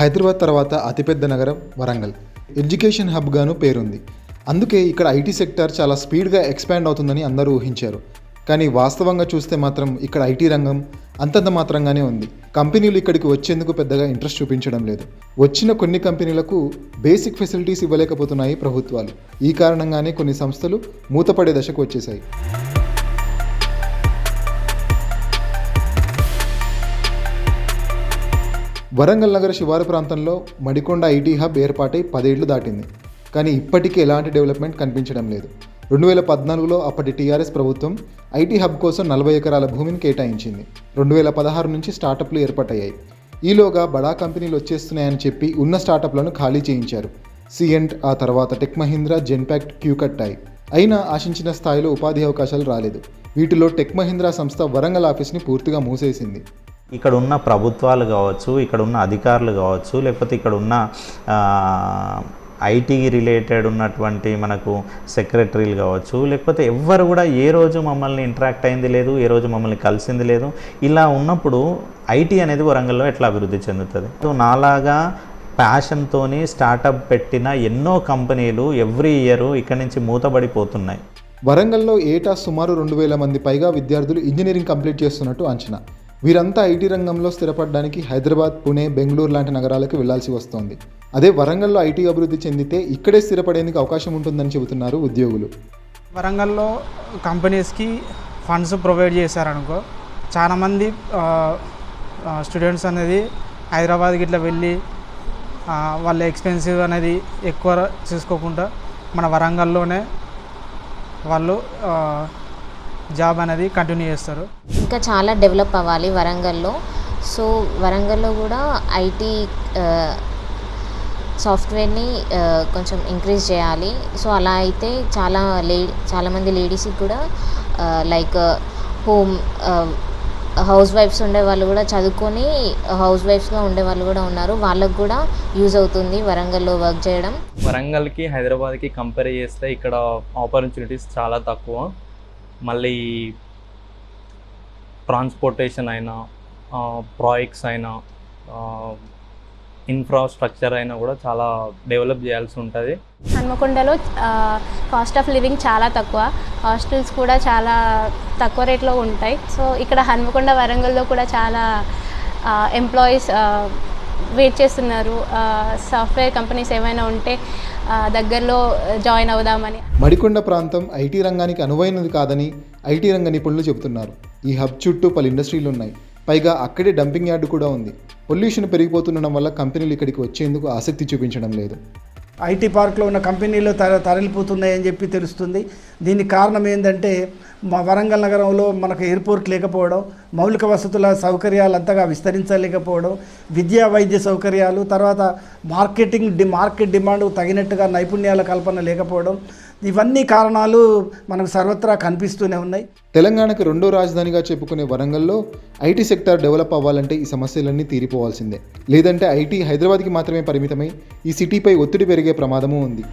హైదరాబాద్ తర్వాత అతిపెద్ద నగరం వరంగల్. ఎడ్యుకేషన్ హబ్గాను పేరుంది. అందుకే ఇక్కడ ఐటీ సెక్టర్ చాలా స్పీడ్గా ఎక్స్పాండ్ అవుతుందని అందరూ ఊహించారు. కానీ వాస్తవంగా చూస్తే మాత్రం ఇక్కడ ఐటీ రంగం అంతంత మాత్రంగానే ఉంది. కంపెనీలు ఇక్కడికి వచ్చేందుకు పెద్దగా ఇంట్రెస్ట్ చూపించడం లేదు. వచ్చిన కొన్ని కంపెనీలకు బేసిక్ ఫెసిలిటీస్ ఇవ్వలేకపోతున్నాయి ప్రభుత్వాలు. ఈ కారణంగానే కొన్ని సంస్థలు మూతపడే దశకు వచ్చేసాయి వరంగల్ నగర శివారు ప్రాంతంలో మడికొండ ఐటీ హబ్ ఏర్పాటై పదేళ్ళు దాటింది. కానీ ఇప్పటికీ ఎలాంటి డెవలప్మెంట్ కనిపించడం లేదు. రెండు వేల పద్నాలుగులో అప్పటి టీఆర్ఎస్ ప్రభుత్వం ఐటీ హబ్ కోసం నలభై ఎకరాల భూమిని కేటాయించింది. రెండు వేల పదహారు నుంచి స్టార్టప్లు ఏర్పాటయ్యాయి. ఈలోగా బడా కంపెనీలు వచ్చేస్తున్నాయని చెప్పి ఉన్న స్టార్టప్లను ఖాళీ చేయించారు. సిఎంట్ ఆ తర్వాత టెక్ మహీంద్రా జెన్పాక్ట్ క్యూకట్టాయి అయినా ఆశించిన స్థాయిలో ఉపాధి అవకాశాలు రాలేదు. వీటిలో టెక్ మహీంద్రా సంస్థ వరంగల్ ఆఫీస్ని పూర్తిగా మూసేసింది. ఇక్కడ ఉన్న ప్రభుత్వాలు కావచ్చు ఇక్కడ ఉన్న అధికారులు కావచ్చు లేకపోతే ఇక్కడ ఉన్న ఐటీ రిలేటెడ్ ఉన్నటువంటి మనకు సెక్రటరీలు కావచ్చు లేకపోతే ఎవ్వరు కూడా ఏ రోజు మమ్మల్ని ఇంటరాక్ట్ అయింది లేదు ఏ రోజు మమ్మల్ని కలిసింది లేదు. ఇలా ఉన్నప్పుడు ఐటీ అనేది వరంగల్లో ఎట్లా అభివృద్ధి చెందుతుంది? సో నాలాగా ప్యాషన్తోని స్టార్టప్ పెట్టిన ఎన్నో కంపెనీలు ఎవ్రీ ఇయర్ ఇక్కడి నుంచి మూతబడిపోతున్నాయి. వరంగల్లో ఏటా సుమారు రెండు వేల మంది పైగా విద్యార్థులు ఇంజనీరింగ్ కంప్లీట్ చేస్తున్నట్టు అంచనా. వీరంతా ఐటీ రంగంలో స్థిరపడడానికి హైదరాబాద్ పుణే బెంగళూరు లాంటి నగరాలకు వెళ్ళాల్సి వస్తోంది. అదే వరంగల్లో ఐటీ అభివృద్ధి చెందితే ఇక్కడే స్థిరపడేందుకు అవకాశం ఉంటుందని చెబుతున్నారు ఉద్యోగులు. వరంగల్లో కంపెనీస్కి ఫండ్స్ ప్రొవైడ్ చేశారనుకో చాలామంది స్టూడెంట్స్ అనేది హైదరాబాద్కి ఇట్లా వెళ్ళి వాళ్ళ ఎక్స్పెన్సివ్ అనేది ఎక్కువ చూసుకోకుండా మన వరంగల్లోనే వాళ్ళు జాబ్ అనేది కంటిన్యూ చేస్తారు. ఇంకా చాలా డెవలప్ అవ్వాలి వరంగల్లో. సో వరంగల్లో కూడా ఐటీ సాఫ్ట్వేర్ని కొంచెం ఇంక్రీజ్ చేయాలి. సో అలా అయితే చాలా లే చాలామంది లేడీస్కి కూడా లైక్ హోమ్ హౌస్ వైఫ్స్ ఉండే వాళ్ళు కూడా చదువుకొని హౌస్ వైఫ్స్గా ఉండే వాళ్ళు కూడా ఉన్నారు. వాళ్ళకు కూడా యూజ్ అవుతుంది వరంగల్లో వర్క్ చేయడం. వరంగల్కి హైదరాబాద్కి కంపేర్ చేస్తే ఇక్కడ ఆపర్చునిటీస్ చాలా తక్కువ. మళ్ళీ ట్రాన్స్పోర్టేషన్ అయినా ప్రాజెక్ట్స్ అయినా ఇన్ఫ్రాస్ట్రక్చర్ అయినా కూడా చాలా డెవలప్ చేయాల్సి ఉంటుంది. హన్మకొండలో కాస్ట్ ఆఫ్ లివింగ్ చాలా తక్కువ. హాస్టల్స్ కూడా చాలా తక్కువ రేట్లో ఉంటాయి. సో ఇక్కడ హన్మకొండ వరంగల్లో కూడా చాలా ఎంప్లాయీస్ వెయిట్ చేస్తున్నారు. సాఫ్ట్వేర్ కంపెనీస్ ఏమైనా ఉంటే దగ్గరలో జాయిన్ అవుదామని. మడికొండ ప్రాంతం ఐటీ రంగానికి అనువైనది కాదని ఐటీ రంగ నిపుణులు చెబుతున్నారు. ఈ హబ్ చుట్టూ పలు ఇండస్ట్రీలు ఉన్నాయి. పైగా అక్కడే డంపింగ్ యార్డు కూడా ఉంది. పొల్యూషన్ పెరిగిపోతుండడం వల్ల కంపెనీలు ఇక్కడికి వచ్చేందుకు ఆసక్తి చూపించడం లేదు. ఐటీ పార్క్లో ఉన్న కంపెనీలు తర తరలిపోతున్నాయని చెప్పి తెలుస్తుంది. దీనికి కారణం ఏంటంటే మా వరంగల్ నగరంలో మనకు ఎయిర్పోర్ట్ లేకపోవడం మౌలిక వసతుల సౌకర్యాలు అంతగా విస్తరించలేకపోవడం విద్యా వైద్య సౌకర్యాలు తర్వాత మార్కెటింగ్ డి మార్కెట్ డిమాండ్ తగినట్టుగా నైపుణ్యాల కల్పన లేకపోవడం ఇవన్నీ కారణాలు మనకు సర్వత్రా కనిపిస్తూనే ఉన్నాయి. తెలంగాణకు రెండో రాజధానిగా చెప్పుకునే వరంగల్లో ఐటీ సెక్టార్ డెవలప్ అవ్వాలంటే ఈ సమస్యలన్నీ తీరిపోవాల్సిందే. లేదంటే ఐటీ హైదరాబాద్కి మాత్రమే పరిమితమై ఈ సిటీపై ఒత్తిడి పెరిగే ప్రమాదము ఉంది.